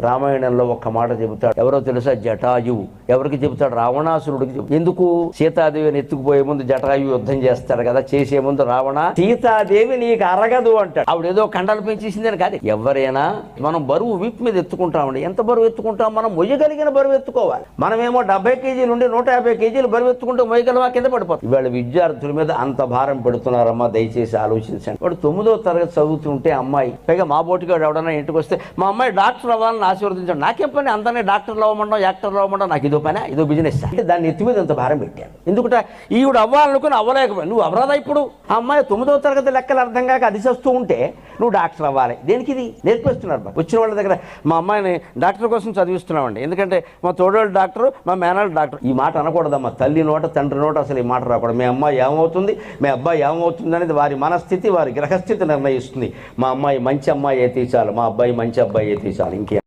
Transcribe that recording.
రామాయణంలో ఒక్క మాట చెబుతాడు. ఎవరో తెలుసా? జటాయువు ఎవరికి చెబుతాడు? రావణాసురుడికి ఎందుకు? సీతాదేవిని ఎత్తుకుపోయే ముందు జటాయువు యుద్ధం చేస్తాడు కదా చేసే ముందు రావణ సీతాదేవి నీకు అరగదు అంటాడు. ఆవిడ ఏదో కండలు పెంచేసిందని కాదు. ఎవరైనా మనం బరువు విప్ మీద ఎత్తుకుంటామండి. ఎంత బరువు ఎత్తుకుంటాం? మనం మొయ్యగలిగిన బరువు ఎత్తుకోవాలి. మనమేమో డెబ్బై కేజీల నుండి నూట యాభై కేజీలు బరువు ఎత్తుకుంటే మొయ్యగలవా కింద పడిపోతుంది ఇవాళ విద్యార్థుల మీద అంత భారం పెడుతున్నారమ్మా దయచేసి ఆలోచించండి. వాడు తొమ్మిదో తరగతి చదువుతుంటే అమ్మాయి పైగా మా బోటికి ఎవడన్నా ఇంటికి వస్తే మా అమ్మాయి డాక్టర్ అవ్వాలని ఆశీర్వదించండి. నాకేం పని? అందరినీ డాక్టర్లు అవ్వమండం యాక్టర్లు అవ్వమండం నాకు ఇదో పని ఇదో బిజినెస్ అంటే దాన్ని ఎత్తి మీద అంత భారం పెట్టాను. ఎందుకంటే ఈవిడ అవ్వాలనుకుని అవ్వలేకపోయి నువ్వు అవ్వరాదా ఇప్పుడు? ఆ అమ్మాయి తొమ్మిదో తరగతి లెక్కలు అర్థం కాక అది చేస్తూ ఉంటే నువ్వు డాక్టర్ అవ్వాలి. దేనికి ఇది? నేర్పిస్తున్నారు బాబు. వచ్చిన వాళ్ళ దగ్గర మా అమ్మాయిని డాక్టర్ కోసం చదివిస్తున్నామండి. ఎందుకంటే మా తోడోళ్ళు డాక్టర్ మా మేనాళ్ళు డాక్టర్. ఈ మాట అనకూడదమ్మా. తల్లి నోట తండ్రి నోట అసలు ఈ మాట రాకూడదు. మీ అమ్మాయి ఏమవుతుంది? మీ అబ్బాయి ఏమవుతుంది అనేది వారి మనస్థితి వారి గ్రహస్థితి నిర్ణయిస్తుంది. మా అమ్మాయి మంచి అమ్మాయి అయితే చాలు మా అబ్బాయి మంచి అబ్బాయి అయితే చాలు ఇంకే